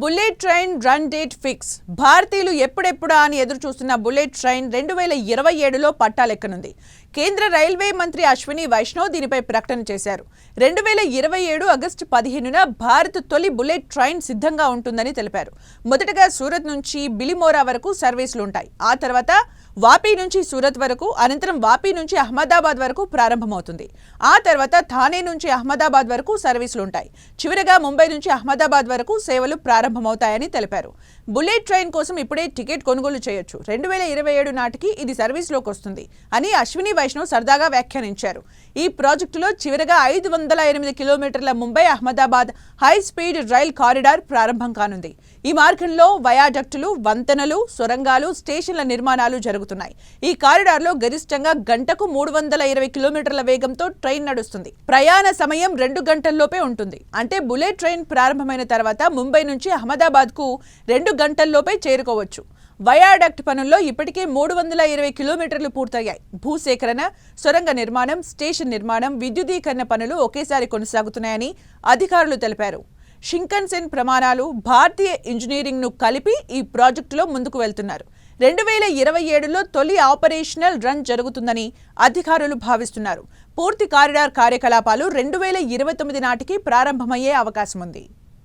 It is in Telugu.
Bullet train run date fix. భారతీయులు ఎప్పుడెప్పుడా అని ఎదురు చూస్తున్న బుల్లెట్ ట్రైన్ రెండు వేల ఇరవై ఏడులో పట్టాలెక్కనుంది. కేంద్ర రైల్వే మంత్రి అశ్విని వైష్ణవ్ దీనిపై ప్రకటన చేశారు. రెండు వేల ఇరవై ఏడు ఆగస్టు పదిహేనున భారత్ తొలి బుల్లెట్ ట్రైన్ సిద్ధంగా ఉంటుందని తెలిపారు. మొదటగా సూరత్ నుంచి బిలిమోరా వరకు సర్వీసులు ఉంటాయి. ఆ తర్వాత వాపీ నుంచి సూరత్ వరకు అనంతరం వాపీ నుంచి అహ్మదాబాద్ వరకు ప్రారంభమవుతుంది. ఆ తర్వాత థానే నుంచి అహ్మదాబాద్ వరకు సర్వీసులు ఉంటాయి. చివరగా ముంబై నుంచి అహ్మదాబాద్ వరకు సేవలు ప్రారంభమవుతాయని తెలిపారు. బుల్లెట్ ట్రైన్ కోసం ఇప్పుడే టికెట్ కొనుగోలు చేయొచ్చు. రెండు వేల ఇరవై ఏడు నాటికి ఇది సర్వీస్లోకి వస్తుంది అని అశ్విని వైష్ణవ్ సరదాగా వ్యాఖ్యానించారు. ఈ ప్రాజెక్టులో చివరగా ఐదు వందల ఎనిమిది కిలోమీటర్ల Mumbai Ahmedabad high speed rail corridor ప్రారంభం కానుంది. ఈ మార్గంలో వయాడక్టులు వంతెనలు సొరంగాలు స్టేషన్ల నిర్మాణాలు జరుగుతున్నాయి. ఈ కారిడార్లో గరిష్టంగా గంటకు మూడు వందల ఇరవై కిలోమీటర్ల వేగంతో ట్రైన్ నడుస్తుంది. ప్రయాణ సమయం రెండు గంటల్లోపే ఉంటుంది. అంటే బుల్లెట్ ట్రైన్ ప్రారంభమైన తర్వాత ముంబై నుంచి అహ్మదాబాద్కు రెండు గంటల్లోపే చేరుకోవచ్చు. వయాడక్ట్ పనుల్లో ఇప్పటికే మూడు వందల ఇరవై కిలోమీటర్లు పూర్తయ్యాయి. భూసేకరణ సొరంగ నిర్మాణం స్టేషన్ నిర్మాణం విద్యుదీకరణ పనులు ఒకేసారి కొనసాగుతున్నాయని అధికారులు తెలిపారు. షింకన్సెన్ ప్రమాణాలు భారతీయ ఇంజనీరింగ్ను కలిపి ఈ ప్రాజెక్టులో ముందుకు వెళ్తున్నారు. రెండు వేల ఇరవై ఏడులో తొలి ఆపరేషనల్ రన్ జరుగుతుందని అధికారులు భావిస్తున్నారు. పూర్తి కారిడార్ కార్యకలాపాలు రెండు వేల ఇరవై తొమ్మిది నాటికి ప్రారంభమయ్యే అవకాశం ఉంది